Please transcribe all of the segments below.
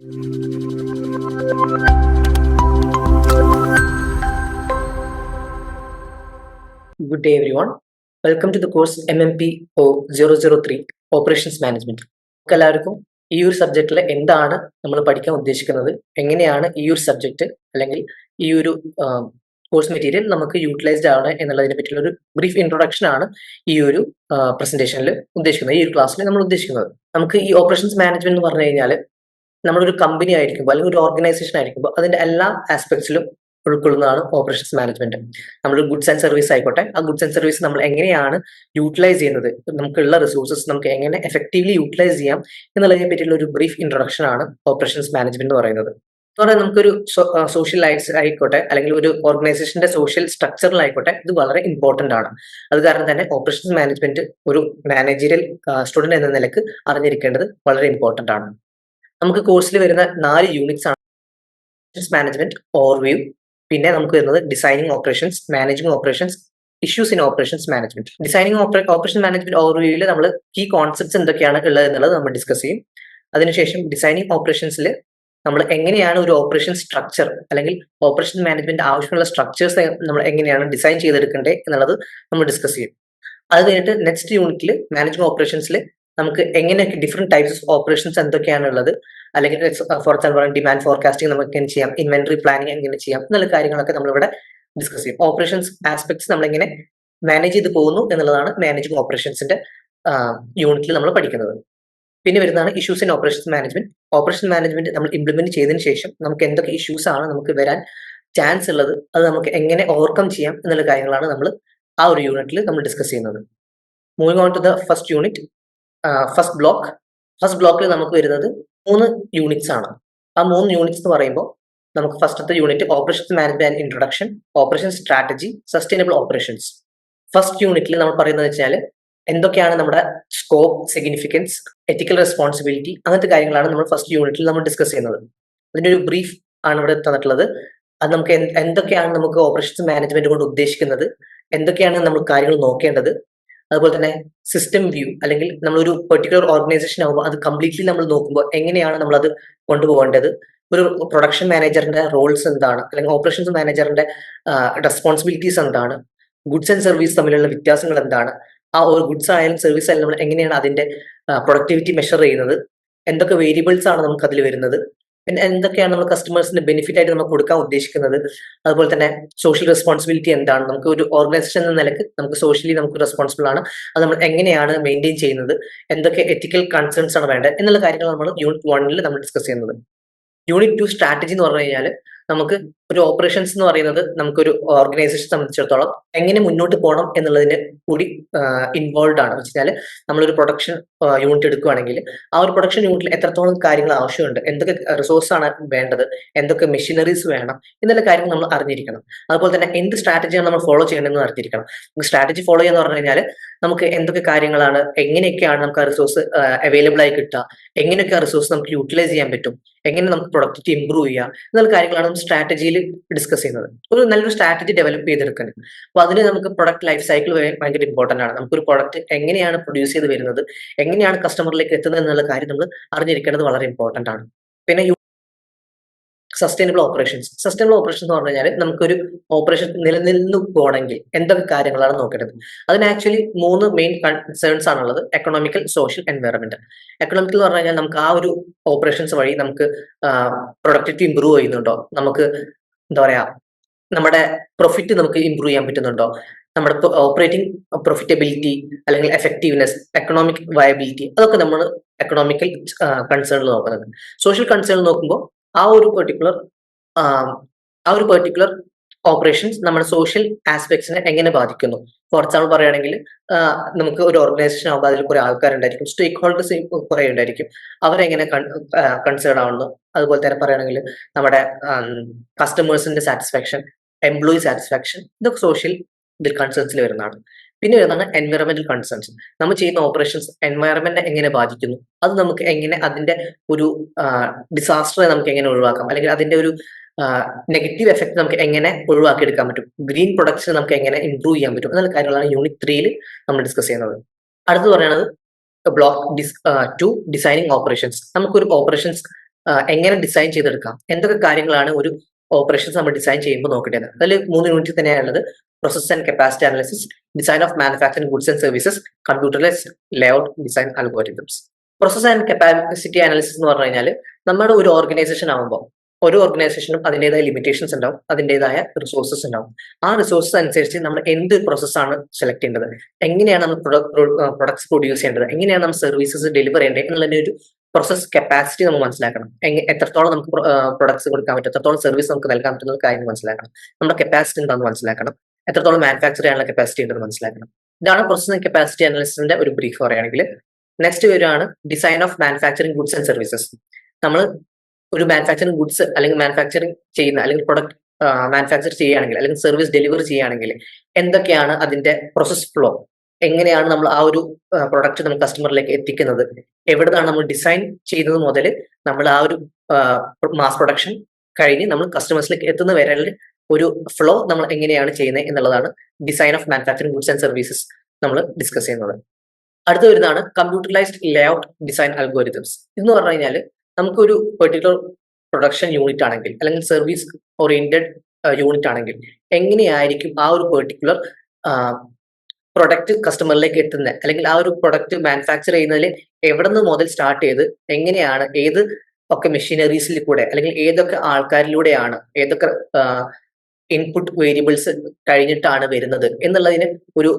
Good day, everyone. Welcome to the course MMP O003 Operations Management. എല്ലാവർക്കും ഈ ഒരു സബ്ജക്റ്റിൽ എന്താണ് നമ്മൾ പഠിക്കാൻ ഉദ്ദേശിക്കുന്നത് എങ്ങനെയാണ് ഈ ഒരു സബ്ജക്റ്റ് അല്ലെങ്കിൽ ഈ ഒരു കോഴ്സ് മെറ്റീരിയൽ നമുക്ക് യൂട്ടിലൈസ്ഡ് ആണ് എന്നുള്ളതിനെ പറ്റിയുള്ള ഒരു ബ്രീഫ് ഇൻട്രൊഡക്ഷൻ ആണ് ഈ ഒരു പ്രസന്റേഷനിൽ ഉദ്ദേശിക്കുന്നത് ഈ ഒരു ക്ലാസ്സിൽ നമ്മൾ ഉദ്ദേശിക്കുന്നത് നമുക്ക് ഈ ഓപ്പറേഷൻസ് മാനേജ്മെന്റ് എന്ന് പറഞ്ഞു കഴിഞ്ഞാൽ നമ്മളൊരു കമ്പനി ആയിരിക്കുമ്പോൾ അല്ലെങ്കിൽ ഒരു ഓർഗനൈസേഷൻ ആയിരിക്കുമ്പോൾ അതിന്റെ എല്ലാ ആസ്പെക്ട്സിലും ഉൾക്കൊള്ളുന്നതാണ് ഓപ്പറേഷൻസ് മാനേജ്മെന്റ് നമ്മൾ ഗുഡ്സ് ആൻഡ് സർവീസ് ആയിക്കോട്ടെ. ആ ഗുഡ്സ് ആൻഡ് സർവീസ് നമ്മൾ എങ്ങനെയാണ് യൂട്ടിലൈസ് ചെയ്യുന്നത്? നമുക്കുള്ള റിസോഴ്സസ് നമുക്ക് എങ്ങനെ എഫക്റ്റീവ്ലി യൂട്ടിലൈസ് ചെയ്യാം? എന്നുള്ളതിനെ പറ്റിയുള്ള ഒരു ബ്രീഫ് ഇൻട്രൊഡക്ഷൻ ആണ് ഓപ്പറേഷൻസ് മാനേജ്മെന്റ് എന്ന് പറയുന്നത്. അതുപോലെ നമുക്കൊരു സോഷ്യൽ ലൈഫ് ആയിക്കോട്ടെ അല്ലെങ്കിൽ ഒരു ഓർഗനൈസേഷന്റെ സോഷ്യൽ സ്ട്രക്ചറിലായിക്കോട്ടെ ഇത് വളരെ ഇമ്പോർട്ടന്റ് ആണ്. അത് കാരണം തന്നെ ഓപ്പറേഷൻസ് മാനേജ്മെന്റ് ഒരു മാനേജീരിയൽ സ്റ്റുഡന്റ് എന്ന നിലയ്ക്ക് അറിഞ്ഞിരിക്കേണ്ടത് വളരെ ഇമ്പോർട്ടന്റ് ആണ്. നമുക്ക് കോഴ്സിൽ വരുന്ന നാല് യൂണിറ്റ്സ് ആണ്. മാനേജ്മെന്റ് ഓവർവ്യൂ പിന്നെ നമുക്ക് വരുന്നത് designing operations managing operations issues in operations management designing operation management ഓവർവ്യൂവിൽ നമ്മൾ കീ കോൺസെപ്റ്റ്സ് എന്തൊക്കെയാണ് ഉള്ളത് എന്നുള്ളത് നമ്മൾ ഡിസ്കസ് ചെയ്യും. അതിനുശേഷം ഡിസൈനിങ് ഓപ്പറേഷൻസിൽ നമ്മൾ എങ്ങനെയാണ് ഒരു ഓപ്പറേഷൻ സ്ട്രക്ചർ അല്ലെങ്കിൽ ഓപ്പറേഷൻ മാനേജ്മെന്റ് ആവശ്യമുള്ള സ്ട്രക്ചേഴ്സ് നമ്മൾ എങ്ങനെയാണ് ഡിസൈൻ ചെയ്തെടുക്കേണ്ടത് എന്നുള്ളത് നമ്മൾ ഡിസ്കസ് ചെയ്യും. അത് കഴിഞ്ഞിട്ട് നെക്സ്റ്റ് യൂണിറ്റിൽ മാനേജ്മെന്റ് ഓപ്പറേഷൻസിൽ നമുക്ക് എങ്ങനെയൊക്കെ ഡിഫറെന്റ് ടൈപ്സ് ഓഫ് ഓപ്പറേഷൻസ് എന്തൊക്കെയാണ് ഉള്ളത് അല്ലെങ്കിൽ ഫോർ എക്സാമ്പിൾ ഡിമാൻഡ് ഫോർകാസ്റ്റിംഗ് നമുക്ക് എങ്ങനെ ചെയ്യാം ഇൻവെന്ററി പ്ലാനിങ് എങ്ങനെ ചെയ്യാം എന്നുള്ള കാര്യങ്ങളൊക്കെ നമ്മളിവിടെ ഡിസ്കസ് ചെയ്യും. ഓപ്പറേഷൻസ് ആസ്പെക്ട്സ് നമ്മളെങ്ങനെ മാനേജ് ചെയ്ത് പോകുന്നു എന്നുള്ളതാണ് മാനേജിങ് ഓപ്പറേഷൻസിന്റെ യൂണിറ്റിൽ നമ്മൾ പഠിക്കുന്നത്. പിന്നെ വരുന്നതാണ് issues in operations management operation management നമ്മൾ ഇംപ്ലിമെന്റ് ചെയ്തതിന് ശേഷം നമുക്ക് എന്തൊക്കെ ഇഷ്യൂസ് ആണ് നമുക്ക് വരാൻ ചാൻസ് ഉള്ളത് അത് നമുക്ക് എങ്ങനെ ഓവർകം ചെയ്യാം എന്നുള്ള കാര്യങ്ങളാണ് നമ്മൾ ആ ഒരു യൂണിറ്റിൽ നമ്മൾ ഡിസ്കസ് ചെയ്യുന്നത്. Moving on to the first unit first block first ബ്ലോക്കിൽ നമുക്ക് വരുന്നത് മൂന്ന് യൂണിറ്റ്സ് ആണ്. ആ മൂന്ന് യൂണിറ്റ്സ് എന്ന് പറയുമ്പോൾ നമുക്ക് ഫസ്റ്റത്തെ unit operations management and introduction operation strategy sustainable operations first യൂണിറ്റിൽ നമ്മൾ പറയുന്നത് വെച്ചാൽ എന്തൊക്കെയാണ് നമ്മുടെ സ്കോപ്പ് സിഗ്നിഫിക്കൻസ് എത്തിക്കൽ റെസ്പോൺസിബിലിറ്റി അങ്ങനത്തെ കാര്യങ്ങളാണ് നമ്മൾ ഫസ്റ്റ് യൂണിറ്റിൽ നമ്മൾ ഡിസ്കസ് ചെയ്യുന്നത്. അതിന്റെ ഒരു ബ്രീഫ് ആണ് ഇവിടെ തന്നിട്ടുള്ളത്. അത് നമുക്ക് എന്തൊക്കെയാണ് നമുക്ക് ഓപ്പറേഷൻസ് മാനേജ്മെന്റ് കൊണ്ട് ഉദ്ദേശിക്കുന്നത്? എന്തൊക്കെയാണ് നമ്മൾ കാര്യങ്ങൾ നോക്കേണ്ടത്? അതുപോലെ തന്നെ സിസ്റ്റം വ്യൂ അല്ലെങ്കിൽ നമ്മളൊരു പെർട്ടിക്കുലർ ഓർഗനൈസേഷൻ ആകുമ്പോൾ അത് കംപ്ലീറ്റ്ലി നമ്മൾ നോക്കുമ്പോൾ എങ്ങനെയാണ് നമ്മൾ അത് കൊണ്ടുപോകേണ്ടത്? ഒരു പ്രൊഡക്ഷൻ മാനേജറിന്റെ റോൾസ് എന്താണ്? അല്ലെങ്കിൽ ഓപ്പറേഷൻസ് മാനേജറിന്റെ റെസ്പോൺസിബിലിറ്റീസ് എന്താണ്? ഗുഡ്സ് ആൻഡ് സർവീസ് തമ്മിലുള്ള വ്യത്യാസങ്ങൾ എന്താണ്? ആ ഒരു ഗുഡ്സ് ആയാലും സർവീസ് ആയാലും നമ്മൾ എങ്ങനെയാണ് അതിന്റെ പ്രൊഡക്ടിവിറ്റി മെഷർ ചെയ്യുന്നത്? എന്തൊക്കെ വേരിയബിൾസ് ആണ് നമുക്ക് അതിൽ വരുന്നത്? പിന്നെ എന്തൊക്കെയാണ് നമ്മൾ കസ്റ്റമേഴ്സിന് ബെനിഫിറ്റ് ആയിട്ട് നമ്മൾ കൊടുക്കാൻ ഉദ്ദേശിക്കുന്നത്? അതുപോലെ തന്നെ സോഷ്യൽ റെസ്പോൺസിബിലിറ്റി എന്താണ്? നമുക്ക് ഒരു ഓർഗനൈസേഷൻ എന്ന നിലയ്ക്ക് നമുക്ക് സോഷ്യലി നമുക്ക് റെസ്പോൺസിബിൾ ആണ്. അത് നമ്മൾ എങ്ങനെയാണ് മെയിന്റെയിൻ ചെയ്യുന്നത്? എന്തൊക്കെ എത്തിക്കൽ കൺസേൺസ് ആണ് വേണ്ടത്? എന്നുള്ള കാര്യങ്ങൾ നമ്മൾ യൂണിറ്റ് വണ്ണിൽ നമ്മൾ ഡിസ്കസ് ചെയ്യുന്നത് യൂണിറ്റ് ടു സ്ട്രാറ്റജി എന്ന് പറഞ്ഞു കഴിഞ്ഞാൽ നമുക്ക് ഒരു ഓപ്പറേഷൻസ് എന്ന് പറയുന്നത് നമുക്കൊരു ഓർഗനൈസേഷൻ സംബന്ധിച്ചിടത്തോളം എങ്ങനെ മുന്നോട്ട് പോകണം എന്നുള്ളതിന് കൂടി ഇൻവോൾവ് ആണ്. വെച്ചാൽ നമ്മളൊരു പ്രൊഡക്ഷൻ യൂണിറ്റ് എടുക്കുകയാണെങ്കിൽ ആ ഒരു പ്രൊഡക്ഷൻ യൂണിറ്റിൽ എത്രത്തോളം കാര്യങ്ങൾ ആവശ്യമുണ്ട് എന്തൊക്കെ റിസോഴ്സ് ആണ് വേണ്ടത് എന്തൊക്കെ മെഷീനറീസ് വേണം എന്നുള്ള കാര്യങ്ങൾ നമ്മൾ അറിഞ്ഞിരിക്കണം. അതുപോലെ തന്നെ എന്ത് സ്ട്രാറ്റജിയാണ് നമ്മൾ ഫോളോ ചെയ്യണമെന്ന് അറിഞ്ഞിരിക്കണം. സ്ട്രാറ്റജി ഫോളോ ചെയ്യാന്ന് പറഞ്ഞു കഴിഞ്ഞാൽ നമുക്ക് എന്തൊക്കെ കാര്യങ്ങളാണ് എങ്ങനെയൊക്കെയാണ് നമുക്ക് ആ റിസോഴ്സ് അവൈലബിൾ ആയി കിട്ടുക എങ്ങനെയൊക്കെ ആ റിസോഴ്സ് നമുക്ക് യൂട്ടിലൈസ് ചെയ്യാൻ പറ്റും എങ്ങനെ നമുക്ക് പ്രൊഡക്റ്റിവിറ്റി ഇമ്പ്രൂവ് ചെയ്യാം എന്നുള്ള കാര്യങ്ങളാണ് നമ്മൾ ഡിസ്കസ് ചെയ്യുന്നത്. ഒരു നല്ലൊരു സ്ട്രാറ്റജി ഡെവലപ്പ് ചെയ്തെടുക്കുന്നത് അപ്പൊ അതിന് നമുക്ക് പ്രൊഡക്റ്റ് ലൈഫ് സൈക്കിൾ ഭയങ്കര ഇമ്പോർട്ടന്റ് ആണ്. നമുക്കൊരു പ്രൊഡക്റ്റ് എങ്ങനെയാണ് പ്രൊഡ്യൂസ് ചെയ്ത് വരുന്നത് എങ്ങനെയാണ് കസ്റ്റമറിലേക്ക് എത്തുന്നത് എന്നുള്ള കാര്യം നമ്മൾ അറിഞ്ഞിരിക്കേണ്ടത് വളരെ ഇമ്പോർട്ടന്റ് ആണ്. പിന്നെ സസ്റ്റൈനബിൾ ഓപ്പറേഷൻസ് സസ്റ്റൈനബിൾ ഓപ്പറേഷൻ എന്ന് പറഞ്ഞു കഴിഞ്ഞാൽ നമുക്കൊരു ഓപ്പറേഷൻ നിലനിന്നു പോകണമെങ്കിൽ എന്തൊക്കെ കാര്യങ്ങളാണ് നോക്കേണ്ടത്? അതിന് ആക്ച്വലി മൂന്ന് മെയിൻ കൺസേൺസ് ആണുള്ളത്. എക്കണോമിക്കൽ സോഷ്യൽ എൻവയറമെന്റ് എക്കണോമിക്കൽ എന്ന് പറഞ്ഞു കഴിഞ്ഞാൽ നമുക്ക് ആ ഒരു ഓപ്പറേഷൻസ് വഴി നമുക്ക് പ്രൊഡക്ടിവിറ്റി ഇമ്പ്രൂവ് ചെയ്യുന്നുണ്ടോ? നമുക്ക് എന്താ പറയാ നമ്മുടെ പ്രൊഫിറ്റ് നമുക്ക് ഇമ്പ്രൂവ് ചെയ്യാൻ പറ്റുന്നുണ്ടോ? നമ്മുടെ ഓപ്പറേറ്റിംഗ് പ്രൊഫിറ്റബിലിറ്റി അല്ലെങ്കിൽ എഫക്റ്റീവ്നെസ് എക്കണോമിക് വയബിലിറ്റി അതൊക്കെ നമ്മൾ എക്കണോമിക്കൽ കൺസേണിൽ നോക്കുന്നത്. സോഷ്യൽ കൺസേണിൽ നോക്കുമ്പോൾ ആ ഒരു പെർട്ടിക്കുലർ ആ ഒരു പെർട്ടിക്കുലർ ഓപ്പറേഷൻസ് നമ്മുടെ സോഷ്യൽ ആസ്പെക്ട്സിനെ എങ്ങനെ ബാധിക്കുന്നു? ഫോർ എക്സാമ്പിൾ പറയുകയാണെങ്കിൽ നമുക്ക് ഒരു ഓർഗനൈസേഷൻ ആകുമ്പോൾ അതിൽ കുറെ ആൾക്കാരുണ്ടായിരിക്കും. സ്റ്റേക്ക് ഹോൾഡേഴ്സ് കുറെ ഉണ്ടായിരിക്കും. അവരെങ്ങനെ കൺസേൺ ആവുന്നു? അതുപോലെ തന്നെ പറയുകയാണെങ്കിൽ നമ്മുടെ കസ്റ്റമേഴ്സിന്റെ സാറ്റിസ്ഫാക്ഷൻ എംപ്ലോയി സാറ്റിസ്ഫാക്ഷൻ ഇതൊക്കെ സോഷ്യൽ ഇതിൽ കൺസേൺസിൽ വരുന്നതാണ്. പിന്നെ വരുന്നതാണ് എൻവയറമെന്റൽ കൺസേൺസ് നമ്മൾ ചെയ്യുന്ന ഓപ്പറേഷൻസ് എൻവയറമെന്റ് എങ്ങനെ ബാധിക്കുന്നു? അത് നമുക്ക് എങ്ങനെ അതിന്റെ ഒരു ഡിസാസ്റ്ററെ നമുക്ക് എങ്ങനെ ഒഴിവാക്കാം? അല്ലെങ്കിൽ അതിന്റെ ഒരു നെഗറ്റീവ് എഫക്ട് നമുക്ക് എങ്ങനെ ഒഴിവാക്കിയെടുക്കാൻ പറ്റും? ഗ്രീൻ പ്രൊഡക്ട്സ് നമുക്ക് എങ്ങനെ ഇംപ്രൂവ് ചെയ്യാൻ പറ്റും? എന്നുള്ള കാര്യങ്ങളാണ് യൂണിറ്റ് ത്രീയിൽ നമ്മൾ ഡിസ്കസ് ചെയ്യുന്നത്. അടുത്ത് പറയുന്നത് block this two designing operations നമുക്കൊരു ഓപ്പറേഷൻസ് എങ്ങനെ ഡിസൈൻ ചെയ്തെടുക്കാം? എന്തൊക്കെ കാര്യങ്ങളാണ് ഒരു ഓപ്പറേഷൻസ് നമ്മൾ ഡിസൈൻ ചെയ്യുമ്പോൾ നോക്കേണ്ടത്? അതിൽ മൂന്ന് യൂണിറ്റ് തന്നെയാണുള്ളത്. Process and capacity analysis design of manufacturing goods and services computerise layout design algorithms process and capacity analysis എന്ന് പറഞ്ഞു കഴിഞ്ഞാൽ നമ്മുടെ ഒരു ഓർഗനൈസേഷൻ ആകുമ്പോൾ ഓരോ ഓർഗനൈസേഷനും അതിന്റെതായ ലിമിറ്റേഷൻസ് ഉണ്ടാവും അതിന്റെതായ റിസോഴ്സസ് ഉണ്ടാവും. ആ റിസോഴ്സസ് അനുസരിച്ച് നമ്മൾ എന്ത് പ്രോസസ്സാണ് സെലക്ട് ചെയ്യേണ്ടത്? എങ്ങനെയാണ് നമ്മൾ പ്രൊഡക്ട്സ് പ്രൊഡ്യൂസ് ചെയ്യേണ്ടത്? എങ്ങനെയാണ് നമ്മൾ സർവീസസ് ഡെലിവർ ചെയ്യേണ്ടത്? എന്നുള്ളതിന്റെ ഒരു പ്രോസസ് കപ്പാസിറ്റി നമ്മൾ മനസ്സിലാക്കണം. എത്രത്തോളം നമുക്ക് പ്രൊഡക്ട്സ് കൊടുക്കാൻ പറ്റും? എത്രത്തോളം സർവീസ് നമുക്ക് നൽകാൻ പറ്റുന്ന കാര്യം മനസ്സിലാക്കണം. നമ്മുടെ കപ്പാസിറ്റി എന്താണെന്ന് മനസ്സിലാക്കണം. എത്രത്തോളം മാനുഫാക്ചർ ചെയ്യാനുള്ള കപ്പാസിറ്റി ഉണ്ടെന്ന് മനസ്സിലാക്കണം. ഇതാണ് പ്രോസസ് കപ്പാസിറ്റി അനാലിസിന്റെ ഒരു ബ്രീഫ് പറയുകയാണെങ്കിൽ നെക്സ്റ്റ് വരുവാണ് design of manufacturing goods and services നമ്മൾ ഒരു മാനുഫാക്ചറിങ് ഗുഡ്സ് അല്ലെങ്കിൽ മാനുഫാക്ചറിങ് ചെയ്യുന്ന അല്ലെങ്കിൽ പ്രൊഡക്റ്റ് മാനുഫാക്ചർ ചെയ്യുകയാണെങ്കിൽ അല്ലെങ്കിൽ സർവീസ് ഡെലിവറി ചെയ്യുകയാണെങ്കിൽ എന്തൊക്കെയാണ് അതിന്റെ പ്രോസസ് ഫ്ലോ എങ്ങനെയാണ് നമ്മൾ ആ ഒരു പ്രൊഡക്റ്റ് നമ്മൾ കസ്റ്റമറിലേക്ക് എത്തിക്കുന്നത്? എവിടുന്നാണ് നമ്മൾ ഡിസൈൻ ചെയ്യുന്നത് മുതൽ നമ്മൾ ആ ഒരു മാസ് പ്രൊഡക്ഷൻ കഴിഞ്ഞ് നമ്മൾ കസ്റ്റമേഴ്സിലേക്ക് എത്തുന്ന വരെ ഒരു ഫ്ലോ നമ്മൾ എങ്ങനെയാണ് ചെയ്യുന്നത് എന്നുള്ളതാണ് design of manufacturing goods and services നമ്മൾ ഡിസ്കസ് ചെയ്യുന്നത്. അടുത്ത വരുന്നതാണ് കമ്പ്യൂട്ടറൈസ്ഡ് ലേഔട്ട് ഡിസൈൻ അൽഗോരിതംസ് എന്ന് പറഞ്ഞു കഴിഞ്ഞാൽ നമുക്കൊരു പെർട്ടിക്കുലർ പ്രൊഡക്ഷൻ യൂണിറ്റ് ആണെങ്കിൽ അല്ലെങ്കിൽ സർവീസ് ഓറിയന്റഡ് യൂണിറ്റ് ആണെങ്കിൽ എങ്ങനെയായിരിക്കും ആ ഒരു പെർട്ടിക്കുലർ പ്രൊഡക്റ്റ് കസ്റ്റമറിലേക്ക് എത്തുന്നത് അല്ലെങ്കിൽ ആ ഒരു പ്രൊഡക്റ്റ് മാനുഫാക്ചർ ചെയ്യുന്നതിൽ എവിടെ നിന്ന് മുതൽ സ്റ്റാർട്ട് ചെയ്ത് എങ്ങനെയാണ് ഏത് ഒക്കെ മെഷീനറീസിൽ കൂടെ അല്ലെങ്കിൽ ഏതൊക്കെ ആൾക്കാരിലൂടെയാണ് ഏതൊക്കെ ഇൻപുട്ട് വേരിയബിൾസ് കഴിഞ്ഞിട്ടാണ് വരുന്നത് എന്നുള്ളതിന് ഒരു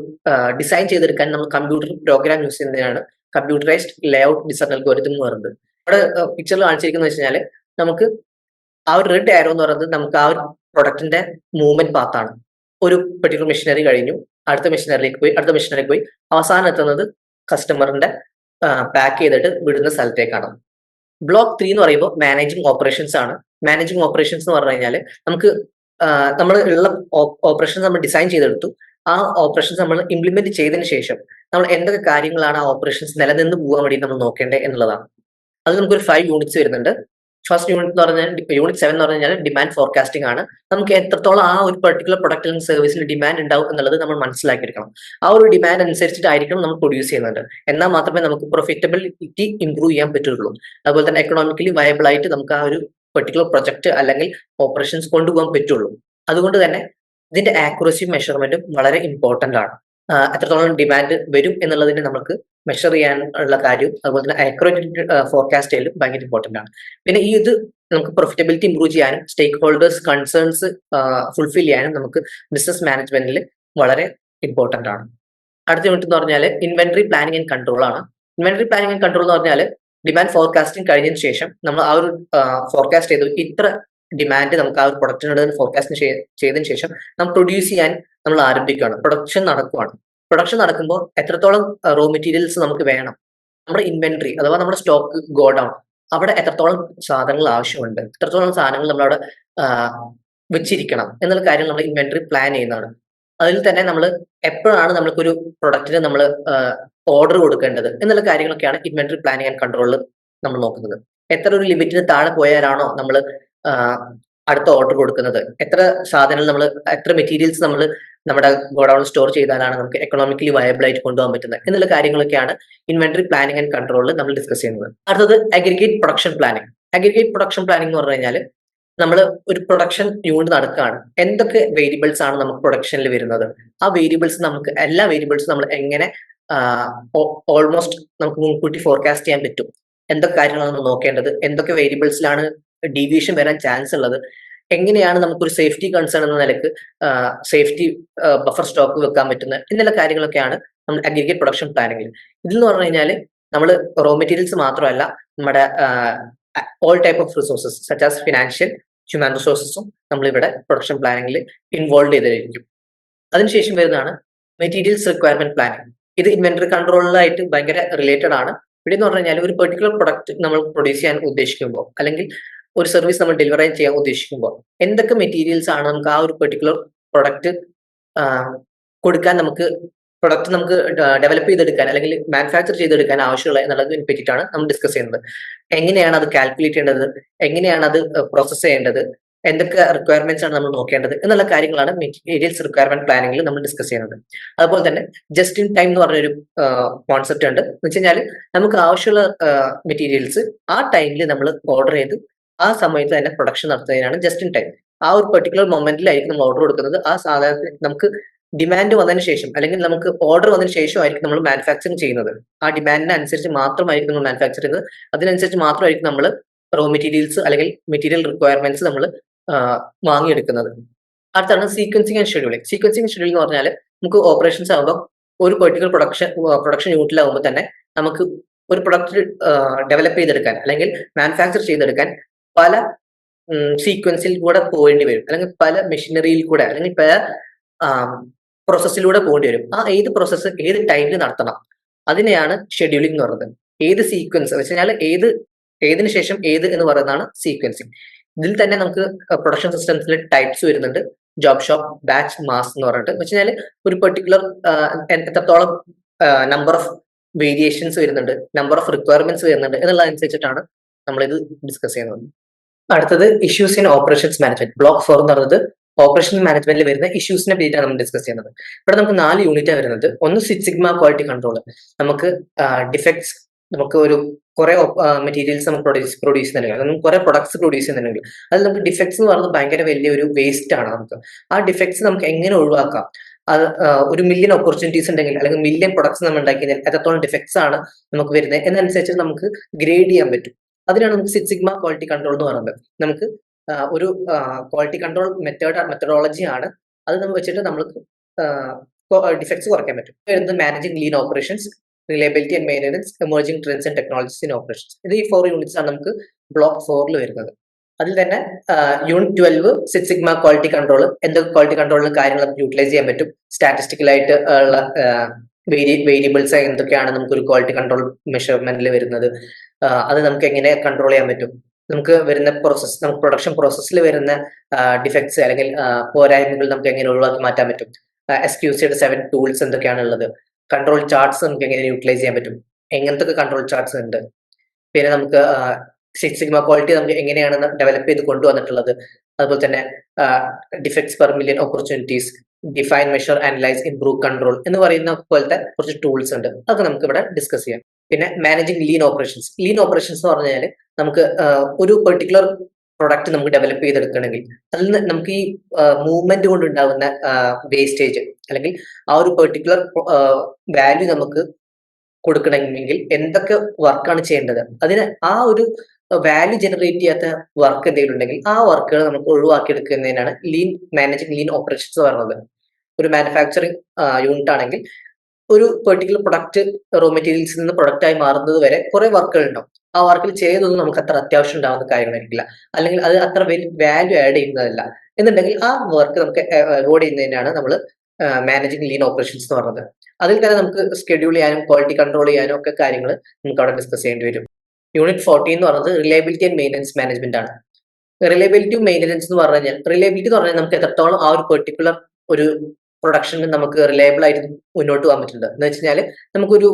ഡിസൈൻ ചെയ്തെടുക്കാൻ നമ്മൾ കമ്പ്യൂട്ടർ പ്രോഗ്രാം യൂസ് ചെയ്യുന്നതിനാണ് കമ്പ്യൂട്ടറൈസ്ഡ് ലേഔട്ട് ഡിസൈൻ അൽഗോരിതം എന്ന് പറയുന്നത്. അവിടെ പിക്ചറിൽ കാണിച്ചിരിക്കുന്നത് വെച്ചാൽ നമുക്ക് ആ ഒരു റെഡ് ആരോ എന്ന് പറയുന്നത് നമുക്ക് ആ ഒരു പ്രൊഡക്റ്റിന്റെ മൂവ്മെന്റ് പാത്താണ് ഒരു പെർട്ടിക്കുലർ മെഷീനറി കഴിഞ്ഞു. അടുത്ത മെഷീനറിയിലേക്ക് പോയി അടുത്ത മെഷീനറിലേക്ക് പോയി അവസാനം എത്തുന്നത് കസ്റ്റമറിന്റെ പാക്ക് ചെയ്തിട്ട് വിടുന്ന സ്ഥലത്തേക്കാണ്. ബ്ലോക്ക് ത്രീ എന്ന് പറയുമ്പോൾ മാനേജിങ് ഓപ്പറേഷൻസ് ആണ്. മാനേജിങ് ഓപ്പറേഷൻസ് എന്ന് പറഞ്ഞു കഴിഞ്ഞാൽ നമുക്ക് നമ്മൾ ഉള്ള ഓപ്പറേഷൻസ് നമ്മൾ ഡിസൈൻ ചെയ്തെടുത്തു. ആ ഓപ്പറേഷൻസ് നമ്മൾ ഇംപ്ലിമെന്റ് ചെയ്തതിന് ശേഷം നമ്മൾ എന്തൊക്കെ കാര്യങ്ങളാണ് ആ ഓപ്പറേഷൻസ് നിലനിന്ന് പോകാൻ വേണ്ടി നമ്മൾ നോക്കേണ്ടത് എന്നുള്ളതാണ്. അത് നമുക്കൊരു ഫൈവ് യൂണിറ്റ്സ് വരുന്നുണ്ട്. ഫസ്റ്റ് യൂണിറ്റ് എന്ന് പറഞ്ഞാൽ യൂണിറ്റ് സെവൻ എന്ന് പറഞ്ഞു കഴിഞ്ഞാൽ ഡിമാൻഡ് ഫോർകാസ്റ്റിംഗ് ആണ്. നമുക്ക് എത്രത്തോളം ആ ഒരു പെർട്ടിക്കുലർ പ്രൊഡക്റ്റിലും സർവീസിന് ഡിമാൻഡ് ഉണ്ടാവും എന്നുള്ളത് നമ്മൾ മനസ്സിലാക്കിയെടുക്കണം. ആ ഒരു ഡിമാൻഡ് അനുസരിച്ചിട്ടായിരിക്കണം നമ്മൾ പ്രൊഡ്യൂസ് ചെയ്യുന്നത്. എന്നാൽ മാത്രമേ നമുക്ക് പ്രൊഫിറ്റബിലിറ്റി ഇംപ്രൂവ് ചെയ്യാൻ പറ്റുള്ളൂ. അതുപോലെ തന്നെ എക്കണോമിക്കലി വയബിൾ ആയിട്ട് നമുക്ക് ആ ഒരു പെർട്ടിക്കുലർ പ്രൊജക്ട് അല്ലെങ്കിൽ ഓപ്പറേഷൻസ് കൊണ്ടുപോകാൻ പറ്റുള്ളൂ. അതുകൊണ്ട് തന്നെ ഇതിന്റെ ആക്യുറസി മെഷർമെന്റും വളരെ ഇമ്പോർട്ടന്റ് ആണ്. എത്രത്തോളം ഡിമാൻഡ് വരും എന്നുള്ളതിനെ നമുക്ക് മെഷർ ചെയ്യാനുള്ള കാര്യവും അതുപോലെ തന്നെ അക്രോറ്റ് ഫോർകാസ്റ്റ് ചെയ്യലും ഭയങ്കര ഇമ്പോർട്ടന്റ് ആണ്. പിന്നെ ഈ ഇത് നമുക്ക് പ്രൊഫിറ്റബിലിറ്റി ഇംപ്രൂവ് ചെയ്യാനും സ്റ്റേക്ക് ഹോൾഡേഴ്സ് കൺസേൺസ് ഫുൾഫിൽ ചെയ്യാനും നമുക്ക് ബിസിനസ് മാനേജ്മെന്റിൽ വളരെ ഇമ്പോർട്ടന്റ് ആണ്. അടുത്ത യൂണിറ്റ് എന്ന് പറഞ്ഞാൽ ഇൻവെന്ററി പ്ലാനിങ് ആൻഡ് കൺട്രോൾ ആണ്. ഇൻവെന്ററി പ്ലാനിങ് ആൻഡ് കൺട്രോൾ എന്ന് പറഞ്ഞാൽ ഡിമാൻഡ് ഫോർകാസ്റ്റിംഗ് കഴിഞ്ഞതിന് ശേഷം നമ്മൾ ആ ഒരു ഫോർകാസ്റ്റ് ചെയ്തു ഇത്ര ഡിമാൻഡ് നമുക്ക് ആ ഒരു പ്രൊഡക്റ്റിനോട് ഫോർകാസ്റ്റ് ചെയ്തതിന് ശേഷം നമ്മൾ പ്രൊഡ്യൂസ് ചെയ്യാൻ നമ്മൾ ആരംഭിക്കുകയാണ്. പ്രൊഡക്ഷൻ നടക്കുവാണ്. പ്രൊഡക്ഷൻ നടക്കുമ്പോൾ എത്രത്തോളം റോ മെറ്റീരിയൽസ് നമുക്ക് വേണം? നമ്മുടെ ഇൻവെന്ററി അഥവാ നമ്മുടെ സ്റ്റോക്ക് ഗോഡൗൺ അവിടെ എത്രത്തോളം സാധനങ്ങൾ ആവശ്യമുണ്ട്? എത്രത്തോളം സാധനങ്ങൾ നമ്മളവിടെ വെച്ചിരിക്കണം? എന്നുള്ള കാര്യം നമ്മൾ ഇൻവെന്ററി പ്ലാൻ ചെയ്യുന്നതാണ്. അതിൽ തന്നെ നമ്മൾ എപ്പോഴാണ് നമ്മൾക്കൊരു പ്രൊഡക്റ്റിന് നമ്മൾ ഓർഡർ കൊടുക്കേണ്ടത്? എന്നുള്ള കാര്യങ്ങളൊക്കെയാണ് ഇൻവെന്ററി പ്ലാനിങ് ആൻഡ് കൺട്രോളിൽ നമ്മൾ നോക്കുന്നത്. എത്ര ഒരു ലിമിറ്റിന് താഴെ പോയാലാണോ നമ്മൾ അടുത്ത ഓർഡർ കൊടുക്കുന്നത്. എത്ര സാധനങ്ങൾ നമ്മൾ എത്ര മെറ്റീരിയൽസ് നമ്മൾ നമ്മുടെ ഗോഡൌൺ സ്റ്റോർ ചെയ്താലാണ് നമുക്ക് എക്കണോമിക്കലി വയബിൾ ആയിട്ട് കൊണ്ടുപോകാൻ പറ്റുന്നത് എന്നുള്ള കാര്യങ്ങളൊക്കെയാണ് ഇൻവെന്ററി പ്ലാനിങ് ആൻഡ് കൺട്രോളിൽ നമ്മൾ ഡിസ്കസ് ചെയ്യുന്നത്. അടുത്തത് aggregate production planning aggregate production planning എന്ന് പറഞ്ഞു കഴിഞ്ഞാൽ നമ്മൾ ഒരു പ്രൊഡക്ഷൻ യൂണിറ്റ് നടക്കുകയാണ്. എന്തൊക്കെ വേരിയബിൾസ് ആണ് നമുക്ക് പ്രൊഡക്ഷനിൽ വരുന്നത്? ആ വേരിയബിൾസ് നമുക്ക് എല്ലാ വേരിയബിൾസും നമ്മൾ എങ്ങനെ ഓൾമോസ്റ്റ് നമുക്ക് മുൻകൂട്ടി ഫോർകാസ്റ്റ് ചെയ്യാൻ പറ്റും? എന്തൊക്കെ കാര്യങ്ങളാണ് നോക്കേണ്ടത്? എന്തൊക്കെ വേരിയബിൾസിലാണ് ഡീവിയേഷൻ വരാൻ ചാൻസ് ഉള്ളത്. എങ്ങനെയാണ് നമുക്കൊരു സേഫ്റ്റി കൺസേൺ എന്ന നിലയ്ക്ക് സേഫ്റ്റി ബഫർ സ്റ്റോക്ക് വെക്കാൻ പറ്റുന്നത് എന്നുള്ള കാര്യങ്ങളൊക്കെയാണ് നമ്മൾ അഗ്രിഗേറ്റ് പ്രൊഡക്ഷൻ പ്ലാനിങ്ങിൽ ഇതെന്ന് പറഞ്ഞു കഴിഞ്ഞാൽ നമ്മൾ റോ മെറ്റീരിയൽസ് മാത്രമല്ല നമ്മുടെ all type of resources such as financial human റിസോഴ്സസും നമ്മളിവിടെ പ്രൊഡക്ഷൻ പ്ലാനിങ്ങിൽ ഇൻവോൾവ് ചെയ്തിരിക്കും. അതിനുശേഷം വരുന്നതാണ് മെറ്റീരിയൽസ് റിക്വയർമെന്റ് പ്ലാനിങ് ഇത് ഇൻവെന്ററി കൺട്രോളിലായിട്ട് ഭയങ്കര റിലേറ്റഡ് ആണ്. ഇവിടെ എന്ന് പറഞ്ഞു കഴിഞ്ഞാൽ ഒരു പെർട്ടിക്കുലർ പ്രൊഡക്റ്റ് നമ്മൾ പ്രൊഡ്യൂസ് ചെയ്യാൻ ഉദ്ദേശിക്കുമ്പോൾ അല്ലെങ്കിൽ ഒരു സർവീസ് നമ്മൾ ഡെലിവർ ചെയ്യാൻ ഉദ്ദേശിക്കുമ്പോൾ എന്തൊക്കെ മെറ്റീരിയൽസ് ആണ് നമുക്ക് ആ ഒരു പെർട്ടിക്കുലർ പ്രൊഡക്റ്റ് കൊടുക്കാൻ നമുക്ക് പ്രൊഡക്റ്റ് നമുക്ക് ഡെവലപ്പ് ചെയ്തെടുക്കാൻ അല്ലെങ്കിൽ മാനുഫാക്ചർ ചെയ്തെടുക്കാൻ ആവശ്യമുള്ള എന്നുള്ളതിനെ പറ്റിയിട്ടാണ് നമ്മൾ ഡിസ്കസ് ചെയ്യുന്നത്. എങ്ങനെയാണ് അത് കാൽക്കുലേറ്റ് ചെയ്യേണ്ടത്? എങ്ങനെയാണ് അത് പ്രോസസ്സ് ചെയ്യേണ്ടത്? എന്തൊക്കെ റിക്വയർമെന്റ്സ് ആണ് നമ്മൾ നോക്കേണ്ടത്? എന്നുള്ള കാര്യങ്ങളാണ് മെറ്റീരിയൽസ് റിക്വയർമെന്റ് പ്ലാനിങ്ങിൽ നമ്മൾ ഡിസ്കസ് ചെയ്യുന്നത്. അതുപോലെ തന്നെ ജസ്റ്റ് ഇൻ ടൈം എന്ന് പറഞ്ഞൊരു കോൺസെപ്റ്റ് ഉണ്ട്. എന്ന് വെച്ച് കഴിഞ്ഞാൽ നമുക്ക് ആവശ്യമുള്ള മെറ്റീരിയൽസ് ആ ടൈമിൽ നമ്മൾ ഓർഡർ ചെയ്ത് ആ സമയത്ത് തന്നെ പ്രൊഡക്ഷൻ നടത്തുന്നതിനാണ് ജസ്റ്റ് ഇൻ ടൈം ആ ഒരു പെർട്ടിക്കുലർ മൊമെന്റിലായിരിക്കും നമ്മൾ ഓർഡർ കൊടുക്കുന്നത്. ആ സാധാരണ നമുക്ക് ഡിമാൻഡ് വന്നതിന് ശേഷം അല്ലെങ്കിൽ നമുക്ക് ഓർഡർ വന്നതിന് ശേഷമായിരിക്കും നമ്മൾ മാനുഫാക്ചറിങ് ചെയ്യുന്നത്. ആ ഡിമാൻഡിന് അനുസരിച്ച് മാത്രമായിരിക്കും നമ്മൾ മാനുഫാക്ചർ ചെയ്യുന്നത്. അതിനനുസരിച്ച് മാത്രമായിരിക്കും നമ്മൾ റോ മെറ്റീരിയൽസ് അല്ലെങ്കിൽ മെറ്റീരിയൽ റിക്വയർമെന്റ്സ് നമ്മൾ വാങ്ങിയെടുക്കുന്നത്. അടുത്താണ് sequencing and scheduling sequencing schedule എന്ന് പറഞ്ഞാൽ നമുക്ക് ഓപ്പറേഷൻസ് ആകുമ്പോൾ ഒരു പെർട്ടിക്കുലർ പ്രൊഡക്ഷൻ പ്രൊഡക്ഷൻ യൂണിറ്റിലാകുമ്പോൾ തന്നെ നമുക്ക് ഒരു പ്രൊഡക്റ്റ് ഡെവലപ്പ് ചെയ്തെടുക്കാൻ അല്ലെങ്കിൽ മാനുഫാക്ചർ ചെയ്തെടുക്കാൻ പല സീക്വൻസിൽ കൂടെ പോകേണ്ടി വരും. അല്ലെങ്കിൽ പല മെഷീനറിയിൽ കൂടെ അല്ലെങ്കിൽ പല പ്രോസസ്സിലൂടെ പോകേണ്ടി വരും. ആ ഏത് പ്രോസസ്സ് ഏത് ടൈമിൽ നടത്തണം. അതിനെയാണ് ഷെഡ്യൂളിംഗ് എന്ന് പറയുന്നത്. ഏത് സീക്വൻസ് വെച്ച് കഴിഞ്ഞാൽ ഏത് ഏതിനു ശേഷം ഏത് എന്ന് പറയുന്നതാണ് സീക്വൻസിങ് ഇതിൽ തന്നെ നമുക്ക് പ്രൊഡക്ഷൻ സിസ്റ്റംസിൽ ടൈപ്സ് വരുന്നുണ്ട്. ജോബ് ഷോപ്പ് ബാച്ച് മാസ് എന്ന് പറഞ്ഞിട്ട്. വെച്ച് കഴിഞ്ഞാൽ ഒരു പെർട്ടിക്കുലർ എത്രത്തോളം നമ്പർ ഓഫ് വേരിയേഷൻസ് വരുന്നുണ്ട് നമ്പർ ഓഫ് റിക്വയർമെന്റ്സ് വരുന്നുണ്ട് എന്നുള്ളതനുസരിച്ചിട്ടാണ് നമ്മളിത് ഡിസ്കസ് ചെയ്യുന്നത്. അടുത്തത് issues in operations management block four എന്ന് പറയുന്നത് ഓപ്പറേഷൻ മാനേജ്മെന്റിൽ വരുന്ന ഇഷ്യൂസിനെ പറ്റിയിട്ടാണ് നമ്മൾ ഡിസ്കസ് ചെയ്യുന്നത്. ഇവിടെ നമുക്ക് നാല് യൂണിറ്റാണ് വരുന്നത്. ഒന്ന് സിറ്റ്സിഗ്മ ക്വാളിറ്റി കൺട്രോൾ നമുക്ക് ഡിഫക്ട്സ് നമുക്ക് ഒരു കുറെ മെറ്റീരിയൽസ് നമുക്ക് പ്രൊഡ്യൂസ് പ്രൊഡ്യൂസ് ചെയ്യുന്നുണ്ടെങ്കിൽ നമുക്ക് കുറെ പ്രൊഡക്ട്സ് പ്രൊഡ്യൂസ് ചെയ്യുന്നുണ്ടെങ്കിൽ അത് നമുക്ക് ഡിഫക്ട്സ് എന്ന് പറയുന്നത് ഭയങ്കര വലിയൊരു വേസ്റ്റ് ആണ് നമുക്ക്. ആ ഡിഫക്ട്സ് നമുക്ക് എങ്ങനെ ഒഴിവാക്കാം? അത് ഒരു മില്യൺ ഓപ്പർച്യൂണിറ്റീസ് ഉണ്ടെങ്കിൽ അല്ലെങ്കിൽ മില്യൺ പ്രൊഡക്ട്സ് നമ്മൾ ഉണ്ടാക്കിയതിൽ എത്രത്തോളം ഡിഫക്ട്സ് ആണ് നമുക്ക് വരുന്നത്? എന്നനുസരിച്ച് നമുക്ക് ഗ്രേഡ് ചെയ്യാൻ പറ്റും. അതിനാണ് നമുക്ക് സിക്സ് സിഗ്മ ക്വാളിറ്റി കൺട്രോൾ എന്ന് പറയുന്നത്. നമുക്ക് ഒരു ക്വാളിറ്റി കൺട്രോൾ മെത്തേഡ് മെത്തഡോളജി ആണ്. അത് നമ്മൾ വെച്ചിട്ട് നമ്മൾക്ക് ഡിഫക്ട്സ് കുറയ്ക്കാൻ പറ്റും. വരുന്നത് managing lean operations reliability and maintenance emerging trends and technologies in operations ഇത് ഈ ഫോർ യൂണിറ്റ്സ് ആണ് നമുക്ക് ബ്ലോക്ക് ഫോറിൽ വരുന്നത്. അതിൽ തന്നെ unit twelve six sigma quality control എന്തൊക്കെ ക്വാളിറ്റി കൺട്രോളിൽ കാര്യങ്ങൾ യൂട്ടിലൈസ് ചെയ്യാൻ പറ്റും. സ്റ്റാറ്റിസ്റ്റിക്കലായിട്ട് ഉള്ള വേരിയബിൾസ് എന്തൊക്കെയാണ് നമുക്ക് ഒരു ക്വാളിറ്റി കൺട്രോൾ മെഷർമെന്റിൽ വരുന്നത്. അത് നമുക്ക് എങ്ങനെ കൺട്രോൾ ചെയ്യാൻ പറ്റും? നമുക്ക് വരുന്ന പ്രോസസ്സ് നമുക്ക് പ്രൊഡക്ഷൻ പ്രോസസ്സിൽ വരുന്ന ഡിഫക്ട്സ് അല്ലെങ്കിൽ പോരായ്മകൾ നമുക്ക് എങ്ങനെ ഒഴിവാക്കി മാറ്റാൻ പറ്റും? എസ് ക്യു സിയുടെ സെവൻ ടൂൾസ് എന്തൊക്കെയാണ് ഉള്ളത് കൺട്രോൾ ചാർട്ട്സ് നമുക്ക് എങ്ങനെ യൂട്ടിലൈസ് ചെയ്യാൻ പറ്റും? എങ്ങനത്തെ കൺട്രോൾ ചാർട്ട്സ് ഉണ്ട്? പിന്നെ നമുക്ക് സിക്സ് സിഗ്മ ക്വാളിറ്റി നമുക്ക് എങ്ങനെയാണ് ഡെവലപ്പ് ചെയ്ത് കൊണ്ടുവന്നിട്ടുള്ളത്? അതുപോലെ തന്നെ defects per million opportunities define measure analyse improve control എന്ന് പറയുന്ന പോലത്തെ കുറച്ച് ടൂൾസ് ഉണ്ട്. അതൊക്കെ നമുക്ക് ഇവിടെ ഡിസ്കസ് ചെയ്യാം. പിന്നെ managing lean operations lean operations എന്ന് പറഞ്ഞാൽ നമുക്ക് ഒരു പെർട്ടിക്കുലർ പ്രൊഡക്റ്റ് നമുക്ക് ഡെവലപ്പ് ചെയ്തെടുക്കണമെങ്കിൽ അതിൽ നിന്ന് നമുക്ക് ഈ മൂവ്മെന്റ് കൊണ്ട് ഉണ്ടാകുന്ന വേസ്റ്റേജ് അല്ലെങ്കിൽ ആ ഒരു പെർട്ടിക്കുലർ വാല്യൂ നമുക്ക് കൊടുക്കണമെങ്കിൽ എന്തൊക്കെ വർക്കാണ് ചെയ്യേണ്ടത്? അതിന് ആ ഒരു വാല്യൂ ജനറേറ്റ് ചെയ്യാത്ത വർക്ക് എന്തെങ്കിലും ഉണ്ടെങ്കിൽ ആ വർക്കുകൾ നമുക്ക് ഒഴിവാക്കി എടുക്കുന്നതിനാണ് ലീൻ മാനേജിങ് ലീൻ ഓപ്പറേഷൻസ് പറയുന്നത്. ഒരു മാനുഫാക്ചറിങ് യൂണിറ്റ് ആണെങ്കിൽ ഒരു പെർട്ടിക്കുലർ പ്രൊഡക്റ്റ് റോ മെറ്റീരിയൽസിൽ നിന്ന് പ്രൊഡക്റ്റ് ആയി മാറുന്നത് വരെ കുറെ വർക്കുകൾ ഉണ്ടാവും ആ വർക്കിൽ ചെയ്തൊന്നും നമുക്ക് അത്ര അത്യാവശ്യം ഉണ്ടാവുന്ന കാര്യങ്ങളായിരിക്കില്ല. അല്ലെങ്കിൽ അത് അത്ര വലിയ ആഡ് ചെയ്യുന്നതല്ല. എന്നുണ്ടെങ്കിൽ ആ വർക്ക് നമുക്ക് അവോയ്ഡ് ചെയ്യുന്നതിനാണ് നമ്മൾ മാനേജിങ് ലീൻ ഓപ്പറേഷൻസ് എന്ന് പറയുന്നത് അതിൽ തന്നെ നമുക്ക് സ്കെഡ്യൂൾ ചെയ്യാനും ക്വാളിറ്റി കൺട്രോൾ ചെയ്യാനും ഒക്കെ കാര്യങ്ങൾ നമുക്ക് അവിടെ ഡിസ്കസ് ചെയ്യേണ്ടി വരും. യൂണിറ്റ് ഫോർട്ടീൻ എന്ന് പറഞ്ഞത് റിലയബിലിറ്റി ആൻഡ് മെയിന്റനൻസ് മാനേജ്മെന്റ് ആണ്. റിലയബിലിറ്റി മെയിന്റനൻസ് എന്ന് പറഞ്ഞു കഴിഞ്ഞാൽ റിലയബിലിറ്റി എന്ന് പറഞ്ഞാൽ നമുക്ക് എത്രത്തോളം ആ ഒരു പെർട്ടിക്കുലർ ഒരു പ്രൊഡക്ഷനിൽ നമുക്ക് റിലയബിൾ ആയിട്ട് മുന്നോട്ട് പോകാൻ പറ്റുന്നത് എന്ന് വെച്ച് കഴിഞ്ഞാൽ നമുക്കൊരു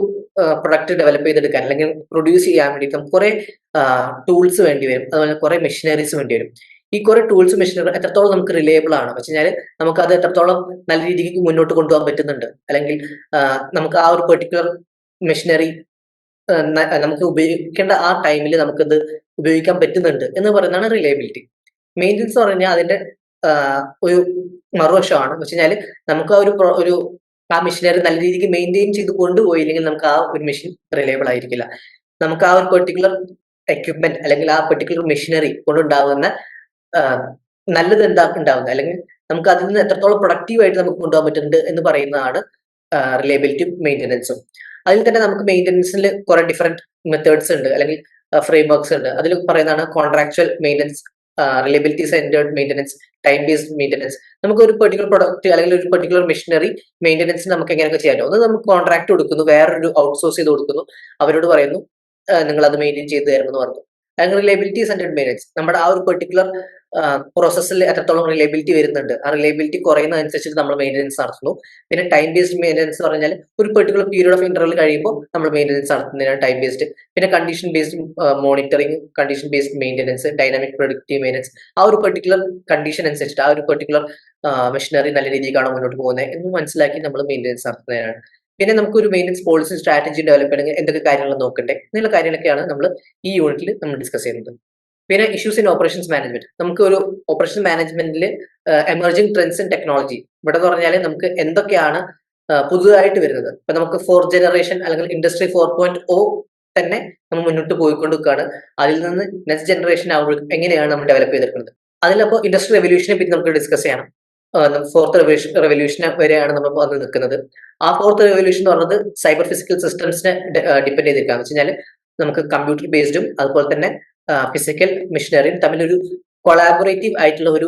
പ്രൊഡക്റ്റ് ഡെവലപ്പ് ചെയ്തെടുക്കാൻ അല്ലെങ്കിൽ പ്രൊഡ്യൂസ് ചെയ്യാൻ വേണ്ടിയിട്ട് നമുക്ക് കുറെ ടൂൾസ് വേണ്ടി വരും. അതുപോലെ കുറെ മെഷീനറീസ് വേണ്ടി വരും. ഈ കുറെ ടൂൾസ് മെഷീനറി എത്രത്തോളം നമുക്ക് റിലയബിൾ ആണ്? വെച്ച് കഴിഞ്ഞാൽ നമുക്ക് അത് എത്രത്തോളം നല്ല രീതിക്ക് മുന്നോട്ട് കൊണ്ടുപോകാൻ പറ്റുന്നുണ്ട്. അല്ലെങ്കിൽ നമുക്ക് ആ ഒരു പെർട്ടിക്കുലർ മെഷീനറി നമുക്ക് ഉപയോഗിക്കേണ്ട ആ ടൈമിൽ നമുക്കത് ഉപയോഗിക്കാൻ പറ്റുന്നുണ്ട് എന്ന് പറയുന്നതാണ് റിലയബിലിറ്റി മെയിന്റെനൻസ് എന്ന് പറഞ്ഞാൽ അതിന്റെ ഒരു മറുവശമാണ്. വെച്ച് കഴിഞ്ഞാൽ നമുക്ക് ആ ഒരു ഒരു ആ മെഷീനറി നല്ല രീതിക്ക് മെയിന്റെയിൻ ചെയ്ത് കൊണ്ടുപോയില്ലെങ്കിൽ നമുക്ക് ആ ഒരു മെഷീൻ റിലയബിൾ ആയിരിക്കില്ല. നമുക്ക് ആ ഒരു പെർട്ടിക്കുലർ എക്യുപ്മെന്റ് അല്ലെങ്കിൽ ആ പെർട്ടിക്കുലർ മെഷീനറി കൊണ്ടുണ്ടാകുന്ന നല്ലത് എന്താ ഉണ്ടാവുന്നത്? അല്ലെങ്കിൽ നമുക്ക് അതിൽ നിന്ന് എത്രത്തോളം പ്രൊഡക്റ്റീവായിട്ട് നമുക്ക് കൊണ്ടുപോകാൻ പറ്റുന്നുണ്ട് എന്ന് പറയുന്നതാണ് റിലയബിലിറ്റി മെയിന്റനൻസും അതിൽ തന്നെ നമുക്ക് മെയിന്റനൻസിൽ കുറെ ഡിഫറെന്റ് മെത്തേഡ്സ് ഉണ്ട്. അല്ലെങ്കിൽ ഫ്രെയിം വർക്ക്സ് ഉണ്ട്. അതിൽ പറയുന്നതാണ് contractual maintenance reliability centred maintenance time based maintenance നമുക്ക് ഒരു പെർട്ടിക്കുലർ പ്രൊഡക്റ്റ് അല്ലെങ്കിൽ ഒരു പെർട്ടിക്കുലർ മെഷീനറി മെയിന്റനൻസ് നമുക്ക് എങ്ങനെയൊക്കെ ചെയ്യാൻ ഒന്ന് നമുക്ക് കോൺട്രാക്ട് കൊടുക്കുന്നു വേറൊരു ഔട്ട്സോഴ്സ് ചെയ്ത് കൊടുക്കുന്നു. അവരോട് പറയുന്നു നിങ്ങൾ അത് മെയിന്റെയിൻ ചെയ്ത് തരണം എന്ന് പറഞ്ഞു. അല്ലെങ്കിൽ റിലയബിലിറ്റി സെന്റഡ് മെയിനൻസ് നമ്മുടെ ആ ഒരു പെർട്ടിക്കുലർ പ്രോസസ്സിൽ എത്രത്തോളം റിലയബിലിറ്റി വരുന്നുണ്ട്. ആ റിലയബിലിറ്റി കുറയുന്നതനുസരിച്ച് നമ്മൾ മെയിന്റനൻസ് നടത്തുന്നു. പിന്നെ ടൈം ബേസ്ഡ് മെയിന്റനൻസ് പറഞ്ഞാൽ ഒരു പെർട്ടിക്കുലർ പീരീഡ് ഓഫ് ഇന്റർവൽ കഴിയുമ്പോൾ നമ്മൾ മെയിന്റനൻസ് നടത്തുന്നതിനാണ് ടൈം ബേസ്ഡ് പിന്നെ condition based monitoring condition based maintenance dynamic productive maintenance ആ ഒരു പെർട്ടിക്കുലർ കണ്ടീഷൻ അനുസരിച്ചിട്ട് ആ ഒരു പെർട്ടിക്കുലർ മെഷീനറി നല്ല രീതിയിലാണ് മുന്നോട്ട് പോകുന്നത് എന്ന് മനസ്സിലാക്കി നമ്മൾ മെയിന്റനൻസ് നടത്തുന്നതിനാണ്. പിന്നെ നമുക്ക് ഒരു മെയിന്റെ പോളിസി സ്ട്രാറ്റജി ഡെവലപ്പ് ചെയ്യണമെങ്കിൽ എന്തൊക്കെ കാര്യങ്ങൾ നോക്കണ്ടേ? എന്നുള്ള കാര്യങ്ങളൊക്കെയാണ് നമ്മൾ ഈ യൂണിറ്റിൽ നമ്മൾ ഡിസ്കസ് ചെയ്യുന്നത്. പിന്നെ ഇഷ്യൂസ് ഇൻ ഓപ്പറേഷൻസ് മാനേജ്മെന്റ് നമുക്ക് ഒരു ഓപ്പറേഷൻ മാനേജ്മെന്റിൽ എമർജിംഗ് ട്രെൻഡ്സ് ഇൻ ടെക്നോളജി ഇവിടെ എന്ന് പറഞ്ഞാൽ നമുക്ക് എന്തൊക്കെയാണ് പുതുതായിട്ട് വരുന്നത്. ഇപ്പൊ നമുക്ക് ഫോർ ജനറേഷൻ അല്ലെങ്കിൽ ഇൻഡസ്ട്രി ഫോർ പോയിന്റ് ഒ തന്നെ നമ്മൾ മുന്നോട്ട് പോയിക്കൊണ്ടിരിക്കുകയാണ്. അതിൽ നിന്ന് നെക്സ്റ്റ് ജനറേഷൻ ആവുമ്പോൾ എങ്ങനെയാണ് നമ്മൾ ഡെവലപ്പ് ചെയ്തിരിക്കുന്നത്? അതിലപ്പോൾ ഇൻഡസ്ട്രി റെവല്യൂഷനെ പറ്റി നമുക്ക് ഡിസ്കസ് ചെയ്യണം. ഫോർത്ത് റെവല്യൂഷൻ റെവല്യൂഷൻ വരെയാണ് നമ്മൾ വന്ന് നിൽക്കുന്നത്. ആ ഫോർത്ത് റെവല്യൂഷൻ എന്ന് പറയുന്നത് സൈബർ ഫിസിക്കൽ സിസ്റ്റംസിനെ ഡിപ്പെൻഡ് ചെയ്തിരിക്കുകയെന്ന് വെച്ച് കഴിഞ്ഞാൽ നമുക്ക് കമ്പ്യൂട്ടർ ബേസ്ഡും അതുപോലെ തന്നെ ഫിസിക്കൽ മെഷീനറിയും തമ്മിലൊരു കൊളാബറേറ്റീവ് ആയിട്ടുള്ള ഒരു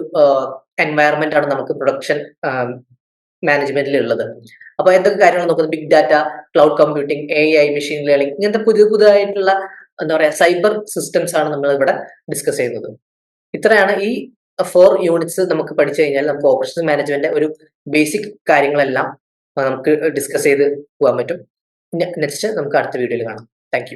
എൻവയറമെന്റ് ആണ് നമുക്ക് പ്രൊഡക്ഷൻ മാനേജ്മെന്റിൽ ഉള്ളത്. അപ്പൊ എന്തൊക്കെ കാര്യങ്ങൾ നോക്കുന്നത്? Big data cloud computing A I machine learning ഇങ്ങനത്തെ പുതിയ പുതിയതായിട്ടുള്ള എന്താ പറയാ സൈബർ സിസ്റ്റംസ് ആണ് നമ്മൾ ഇവിടെ ഡിസ്കസ് ചെയ്യുന്നത്. ഇത്രയാണ് ഈ ഫോർ യൂണിറ്റ്സ് നമുക്ക് പഠിച്ചു കഴിഞ്ഞാൽ നമുക്ക് ഓപ്പറേഷൻ മാനേജ്മെന്റ് ഒരു ബേസിക് കാര്യങ്ങളെല്ലാം നമുക്ക് ഡിസ്കസ് ചെയ്ത് പോകാൻ പറ്റും. നെക്സ്റ്റ് നമുക്ക് അടുത്ത വീഡിയോയിൽ കാണാം. താങ്ക്